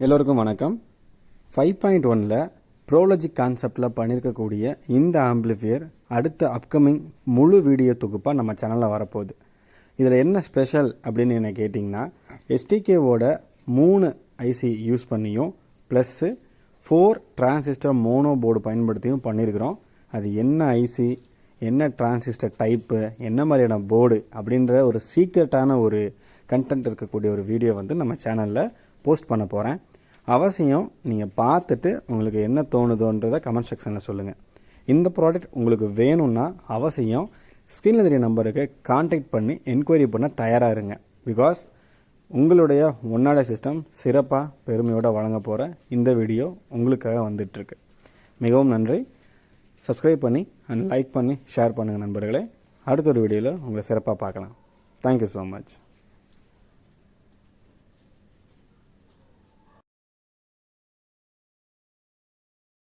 எல்லோருக்கும் வணக்கம். Five point ஒனில் ப்ரோலஜிக் கான்செப்டில் பண்ணியிருக்கக்கூடிய இந்த ஆம்பிளிஃபியர் அடுத்த அப்கமிங் முழு வீடியோ தொகுப்பாக நம்ம சேனலில் வரப்போகுது. இதில் என்ன ஸ்பெஷல் அப்படின்னு என்ன கேட்டிங்கன்னா எஸ்டிகேவோட மூணு ஐசி யூஸ் பண்ணியும் plus four transistor mono board பயன்படுத்தியும் பண்ணியிருக்கிறோம் அது என்ன ஐசி என்ன டிரான்சிஸ்டர் டைப்பு என்ன மாதிரியான போர்டு அப்படின்ற ஒரு சீக்ரெட்டான ஒரு கண்டென்ட் இருக்கக்கூடிய ஒரு வீடியோ வந்து நம்ம சேனலில் போஸ்ட் பண்ண போகிறேன் அவசியம் நீங்கள் பார்த்துட்டு உங்களுக்கு என்ன தோணுதோன்றதை கமெண்ட் செக்ஷனில் சொல்லுங்கள் இந்த ப்ராடக்ட் உங்களுக்கு வேணும்னா அவசியம் ஸ்க்ரீனில் தெரிய நம்பருக்கு காண்டாக்ட் பண்ணி என்கொயரி பண்ண தயாராக இருங்க. பிகாஸ் உங்களுடைய ஒன்னாட சிஸ்டம் சிறப்பாக பெருமையோடு வழங்க போகிற இந்த வீடியோ உங்களுக்காக வந்துட்டுருக்கு. மிகவும் நன்றி. சப்ஸ்கிரைப் பண்ணி அண்ட் லைக் பண்ணி ஷேர் பண்ணுங்கள் நண்பர்களே. அடுத்த ஒரு வீடியோவில் உங்களை சிறப்பாக பார்க்கலாம். Thank you so much